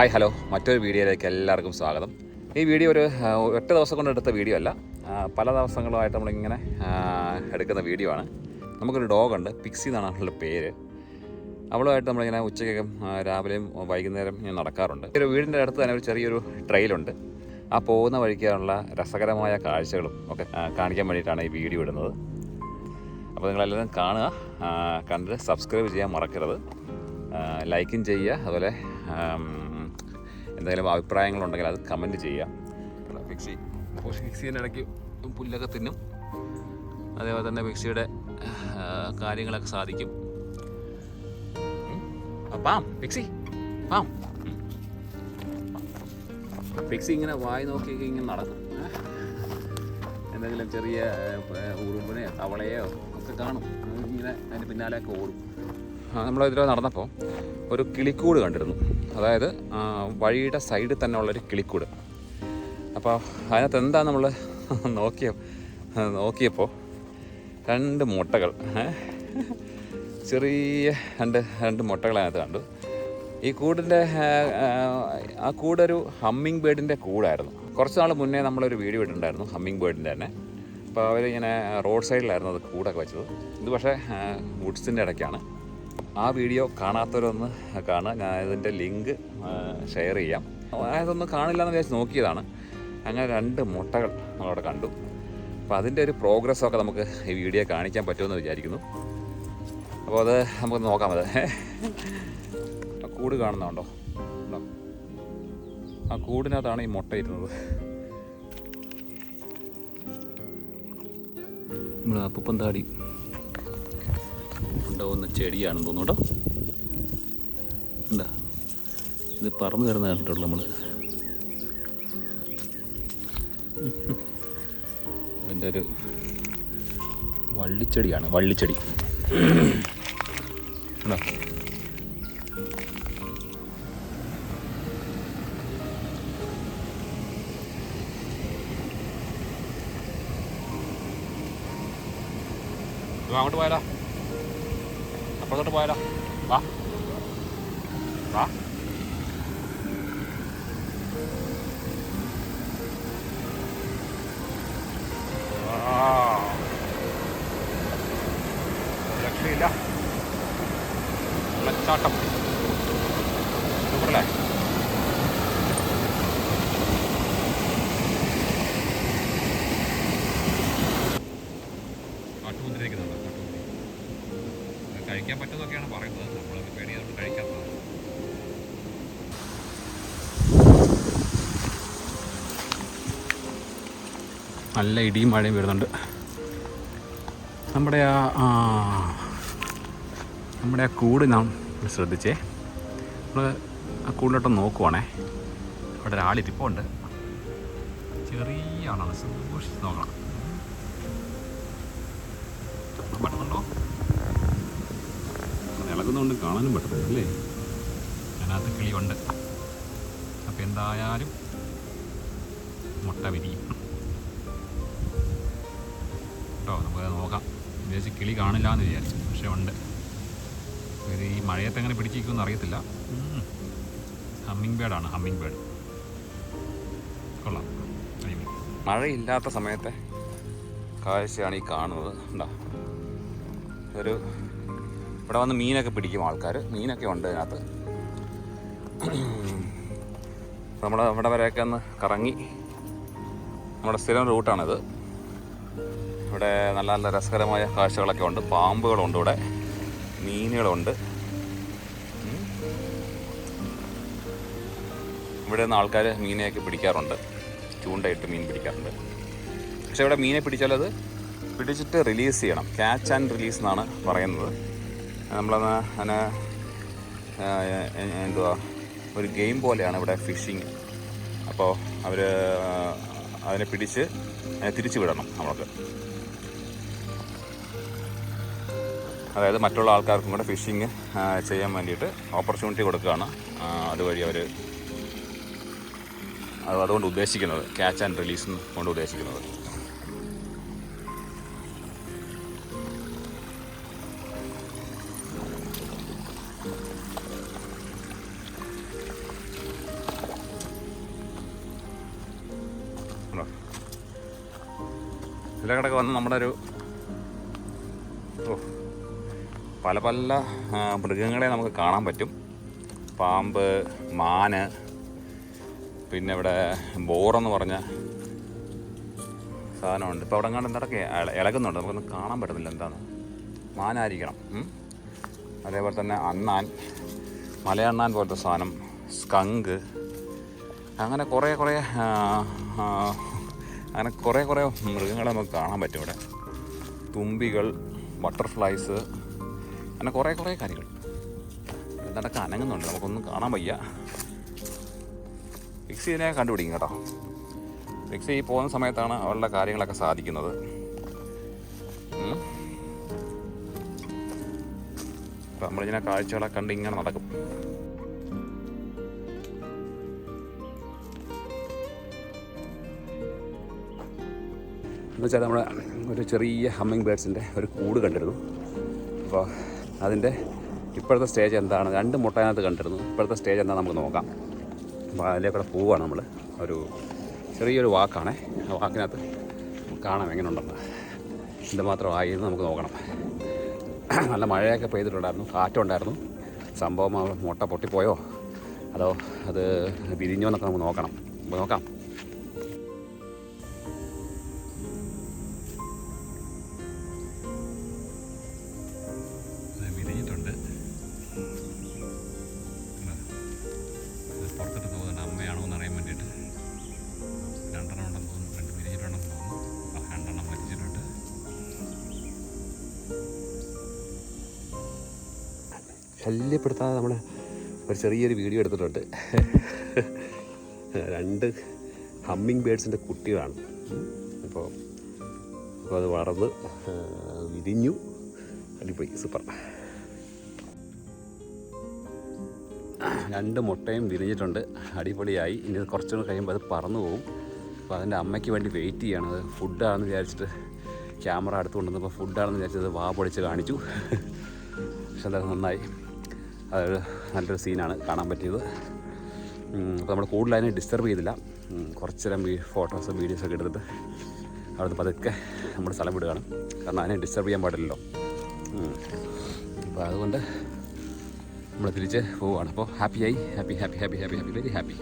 Hi hello. മറ്റൊരു വീഡിയോയിലേക്ക് എല്ലാവർക്കും സ്വാഗതം. ഈ വീഡിയോ ഒരു ഒറ്റ ദിവസം കൊണ്ട് എടുത്ത വീഡിയോ അല്ല. പല ദിവസങ്ങളുമായിട്ട് നമ്മളിങ്ങനെ എടുക്കുന്ന വീഡിയോ ആണ്. നമുക്കൊരു ഡോഗുണ്ട് പിക്സി എന്നാണ് അവളുടെ പേര്. അവളുമായിട്ട് നമ്മളിങ്ങനെ ഉച്ചയ്ക്കും രാവിലെയും വൈകുന്നേരം ഞാൻ നടക്കാറുണ്ട്. ഒരു വീടിന്റെ അടുത്ത് തന്നെ ഒരു ചെറിയൊരു ട്രെയിലുണ്ട്. ആ പോകുന്ന വഴിക്കാനുള്ള രസകരമായ കാഴ്ചകളും ഒക്കെ കാണിക്കാൻ വേണ്ടിയിട്ടാണ് ഈ വീഡിയോ ഇടുന്നത്. അപ്പോൾ നിങ്ങളെല്ലാവരും കാണുക കണ്ടിട്ട് കണ്ട് സബ്സ്ക്രൈബ് ചെയ്യാൻ മറക്കരുത്. ലൈക്കും ചെയ്യുക അതുപോലെ എന്തെങ്കിലും അഭിപ്രായങ്ങളുണ്ടെങ്കിൽ അത് കമന്റ് ചെയ്യുക. ഫിക്സി ഫിക്സിന്റെ ഇടയ്ക്ക് പുല്ലൊക്കെ തിന്നും. അതേപോലെ തന്നെ ഫിക്സിയുടെ കാര്യങ്ങളൊക്കെ സാധിക്കും. Palm fixie palm. ഉം. ഫിക്സി ഇങ്ങനെ വായി നോക്കിയൊക്കെ ഇങ്ങനെ നടക്കും. എന്തെങ്കിലും ചെറിയ ഉറുമ്പിനെ ഉറുമ്പിനെയോ തവളയോ ഒക്കെ കാണും. ഇങ്ങനെ അതിന് പിന്നാലെയൊക്കെ ഓടും. നമ്മൾ ഇതിൽ നടന്നപ്പോൾ ഒരു കിളിക്കൂട് കണ്ടിരുന്നു. അതായത് വഴിയുടെ സൈഡിൽ തന്നെ ഉള്ളൊരു കിളിക്കൂട്. അപ്പോൾ അതിനകത്ത് എന്താ നമ്മൾ നോക്കിയ നോക്കിയപ്പോൾ രണ്ട് മുട്ടകൾ ചെറിയ രണ്ട് രണ്ട് മുട്ടകൾ അതിനകത്ത് കണ്ടു. ഈ കൂടിന്റെ ആ കൂടൊരു ഹമ്മിങ് ബേർഡിന്റെ കൂടായിരുന്നു. കുറച്ച് നാൾ മുന്നേ നമ്മളൊരു വീഡിയോ ഇട്ടിട്ടുണ്ടായിരുന്നു ഹമ്മിങ് ബേർഡിന്റെ തന്നെ. അപ്പോൾ അവരിങ്ങനെ റോഡ് സൈഡിലായിരുന്നു അത് കൂടൊക്കെ വെച്ചത്. ഇത് പക്ഷേ വുഡ്സിന്റെ ഇടയ്ക്കാണ്. ആ വീഡിയോ കാണാത്തവരൊന്ന് കാണുക. ഞാൻ ഇതിന്റെ ലിങ്ക് ഷെയർ ചെയ്യാം. അതൊന്നും കാണില്ല എന്ന് വിചാരിച്ച് നോക്കിയതാണ്. അങ്ങനെ രണ്ട് മുട്ടകൾ നമ്മളവിടെ കണ്ടു. അപ്പോൾ അതിന്റെ ഒരു പ്രോഗ്രസ്സൊക്കെ നമുക്ക് ഈ വീഡിയോ കാണിക്കാൻ പറ്റുമെന്ന് വിചാരിക്കുന്നു. അപ്പോൾ അത് നമുക്ക് നോക്കാം അത്. കൂട് കാണുന്നുണ്ടോ? ആ കൂടിനകത്താണ് ഈ മുട്ട ഇരുന്നത് നമ്മുടെ അപ്പുപ്പന്താടി ഉണ്ടാവുന്ന ചെടിയാണെന്ന് തോന്നുന്നു കേട്ടോ. എന്താ? ഇത് പറന്ന് തരുന്ന കണ്ടിട്ടുള്ളൂ നമ്മൾ ഇതിന്റെ ഒരു വള്ളിച്ചെടിയാണ് വള്ളിച്ചെടി. ഉണ്ടോ അങ്ങോട്ട് പോയാലോ. അപ്പുറത്തോട്ട് പോയാലോ? വാ. വാ. രക്ഷയില്ല. വെള്ളച്ചാട്ടം സൂപ്പറല്ലേ നല്ല ഇടിയും മഴയും വരുന്നുണ്ട്. നമ്മുടെ ആ നമ്മുടെ ആ കൂട് നാം ശ്രദ്ധിച്ചേ. നമ്മൾ ആ കൂടിലോട്ട് നോക്കുവാണേ. അവിടെ ഒരാളിരിപ്പുണ്ട് ചെറിയ ആളാണ്. സൂക്ഷിച്ച് നോക്കണം. പറ്റുന്നുണ്ടോ ഇളകുന്നതുകൊണ്ട് കാണാനും പറ്റുന്നില്ല അല്ലേ? അതിനകത്ത് കിളിയുണ്ട്. അപ്പം എന്തായാലും മുട്ട വിരിയും. കേട്ടോ. നമുക്ക് നോക്കാം. വിചാരിച്ച് കിളി കാണില്ല എന്ന് വിചാരിച്ചു. പക്ഷേ ഉണ്ട്. ഇത് ഈ മഴയത്ത് എങ്ങനെ പിടിച്ചിരിക്കുമെന്ന് അറിയത്തില്ല. ഹമ്മിങ് ബേഡാണ് ഹമ്മിങ് ബേഡ് കൊള്ളാം. മഴയില്ലാത്ത സമയത്തെ കാഴ്ചയാണ് ഈ കാണുന്നത്. ഉണ്ടോ ഒരു ഇവിടെ വന്ന് മീനൊക്കെ പിടിക്കും ആൾക്കാർ. മീനൊക്കെ ഉണ്ട് അതിനകത്ത് നമ്മൾ നമ്മുടെ വരെയൊക്കെ ഒന്ന് കറങ്ങി. നമ്മുടെ സ്ഥിരം റൂട്ടാണിത്. ഇവിടെ നല്ല നല്ല രസകരമായ കാഴ്ചകളൊക്കെ ഉണ്ട്. പാമ്പുകളുണ്ട് ഇവിടെ. മീനുകളുണ്ട്. ഇവിടെ നിന്ന് ആൾക്കാർ മീനെയൊക്കെ പിടിക്കാറുണ്ട്. ചൂണ്ടയിട്ട് മീൻ പിടിക്കാറുണ്ട്. പക്ഷേ ഇവിടെ മീനെ പിടിച്ചാൽ അത് പിടിച്ചിട്ട് റിലീസ് ചെയ്യണം. ക്യാച്ച് ആൻഡ് റിലീസ് എന്നാണ് പറയുന്നത്. നമ്മളന്ന് അതിന് എന്തുവാ ഒരു ഗെയിം പോലെയാണ് ഇവിടെ ഫിഷിങ് അപ്പോൾ അവർ അതിനെ പിടിച്ച് തിരിച്ചു വിടണം നമ്മൾക്ക്. അതായത് മറ്റുള്ള ആൾക്കാർക്കും കൂടെ ഫിഷിങ് ചെയ്യാൻ വേണ്ടിയിട്ട് ഓപ്പർച്യൂണിറ്റി കൊടുക്കുകയാണ്. അതുവഴി അവർ അതുകൊണ്ട് ഉദ്ദേശിക്കുന്നത് ക്യാച്ച് ആൻഡ് റിലീസ് കൊണ്ട് ഉദ്ദേശിക്കുന്നത്. ചില കിടക്ക് വന്ന് നമ്മുടെ ഒരു ഓ. പല പല മൃഗങ്ങളെ നമുക്ക് കാണാൻ പറ്റും. പാമ്പ് മാന് പിന്നെ ഇവിടെ ബോറെന്ന് പറഞ്ഞ സാധനമുണ്ട്. ഇപ്പോൾ അവിടെ കണ്ട് എന്തൊക്കെ ഇളകുന്നുണ്ട് നമുക്കൊന്നും കാണാൻ പറ്റുന്നില്ല എന്താണ് മാനായിരിക്കണം. അതേപോലെ തന്നെ അണ്ണാൻ മലയണ്ണാൻ പോലത്തെ സാധനം സ്കങ്ക് അങ്ങനെ കുറേ കുറേ അങ്ങനെ കുറേ കുറേ മൃഗങ്ങളെ നമുക്ക് കാണാൻ പറ്റും ഇവിടെ. തുമ്പികൾ ബട്ടർഫ്ലൈസ് അങ്ങനെ കുറേ കുറേ കാര്യങ്ങൾ. എന്താണ്ടൊക്കെ അനങ്ങുന്നുണ്ട് നമുക്കൊന്നും കാണാൻ വയ്യ. ഫിക്സ് ഇതിനെ കണ്ടുപിടിക്കും കേട്ടോ. ഫിക്സ് പോകുന്ന സമയത്താണ് അവളുടെ കാര്യങ്ങളൊക്കെ സാധിക്കുന്നത്. നമ്മളിങ്ങനെ കാഴ്ചകളൊക്കെ കണ്ട് ഇങ്ങനെ നടക്കും. എന്ന് വെച്ചാൽ നമ്മൾ ഒരു ചെറിയ ഹമ്മിങ് ബേഡ്സിന്റെ ഒരു കൂട് കണ്ടിരുന്നു. അപ്പോൾ അതിന്റെ ഇപ്പോഴത്തെ സ്റ്റേജ് എന്താണ്? രണ്ട് മുട്ടയിനകത്ത് കണ്ടിരുന്നു. ഇപ്പോഴത്തെ സ്റ്റേജ് എന്താണ് നമുക്ക് നോക്കാം. അപ്പോൾ അതിലേക്കൂടെ പോവുകയാണ് നമ്മൾ ഒരു ചെറിയൊരു വാക്കാണേ. ആ വാക്കിനകത്ത് കാണാം എങ്ങനെ ഉണ്ടെന്ന് എന്തുമാത്രം ആയി എന്ന് നമുക്ക് നോക്കണം. നല്ല മഴയൊക്കെ പെയ്തിട്ടുണ്ടായിരുന്നു. കാറ്റുണ്ടായിരുന്നു. സംഭവം മുട്ട പൊട്ടിപ്പോയോ? അതോ അത് വിരിഞ്ഞോ എന്നൊക്കെ നമുക്ക് നോക്കണം. നമുക്ക് നോക്കാം. ശല്യപ്പെടുത്താതെ നമ്മൾ ഒരു ചെറിയൊരു വീഡിയോ എടുത്തിട്ടുണ്ട്. രണ്ട് ഹമ്മിങ് ബേഡ്സിന്റെ കുട്ടികളാണ്. അപ്പോൾ അപ്പോൾ അത് വളർന്ന് വിരിഞ്ഞു അടിപൊളി സൂപ്പർ. രണ്ട് മുട്ടയും വിരിഞ്ഞിട്ടുണ്ട്. അടിപൊളിയായി. ഇനി ഇത് കുറച്ചുകൂടെ കഴിയുമ്പോൾ അത് പറന്നു പോകും. അപ്പോൾ അതിന്റെ അമ്മയ്ക്ക് വേണ്ടി വെയിറ്റ് ചെയ്യാണ്. അത് ഫുഡാണെന്ന് വിചാരിച്ചിട്ട് ക്യാമറ അടുത്ത് ഫുഡാണെന്ന് വിചാരിച്ചത് വാ പൊളിച്ച് കാണിച്ചു. പക്ഷെ എന്തായാലും നന്നായി. അതൊരു നല്ലൊരു സീനാണ് കാണാൻ പറ്റിയത്. അപ്പോൾ നമ്മൾ കൂടുതൽ അതിനെ ഡിസ്റ്റർബ് ചെയ്തില്ല. കുറച്ച് നേരം ഫോട്ടോസ് വീഡിയോസൊക്കെ എടുത്തിട്ട് അവിടുന്ന് പതുക്കെ നമ്മൾ സ്ഥലം വിടുകയാണ്. കാരണം അതിനെ ഡിസ്റ്റർബ് ചെയ്യാൻ പാടില്ലല്ലോ. അപ്പോൾ അതുകൊണ്ട് നമ്മൾ തിരിച്ച് പോവുകയാണ്. അപ്പോൾ ഹാപ്പിയായി happy happy happy happy happy very happy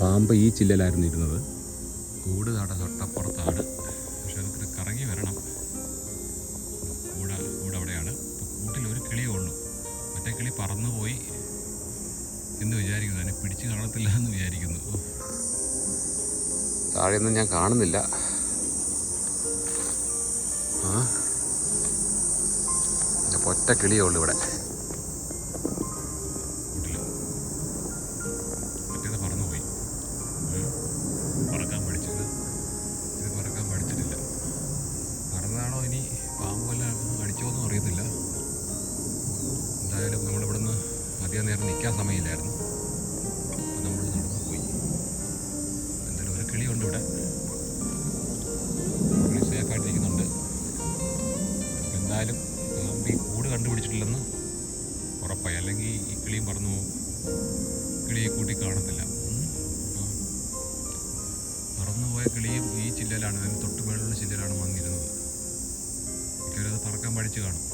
പാമ്പ് ഈ ചില്ലലായിരുന്നു ഇരുന്നത്. കൂട് തട തൊട്ടപ്പുറത്താണ് പക്ഷെ അതൊക്കെ കറങ്ങി വരണം. കൂട് കൂട് അവിടെയാണ് ഇപ്പോൾ കൂട്ടിൽ ഒരു കിളിയേ ഉള്ളൂ. മറ്റേ കിളി പറന്നുപോയി എന്ന് വിചാരിക്കുന്നു. അതിനെ പിടിച്ച് കാണത്തില്ല എന്ന് വിചാരിക്കുന്നു. താഴെയൊന്നും ഞാൻ കാണുന്നില്ല. ആ. ഒറ്റ കിളിയേ ഉള്ളൂ ഇവിടെ. കിളിയുണ്ട് ഇവിടെ പുള്ളി സേഫായിട്ടിരിക്കുന്നുണ്ട് എന്തായാലും ഈ കൂട് കണ്ടുപിടിച്ചിട്ടില്ലെന്ന് ഉറപ്പായി. അല്ലെങ്കിൽ ഈ കിളിയും പറന്നു പോകും. കിളിയെ കൂട്ടി കാണത്തില്ല. പറന്നുപോയ കിളിയും ഈ ചില്ലയിലാണ് അതിന് തൊട്ട് മേളിലുള്ള ചില്ലയിലാണ് വന്നിരുന്നത് മിക്കവരും അത് പറക്കാൻ പഠിച്ചു കാണും.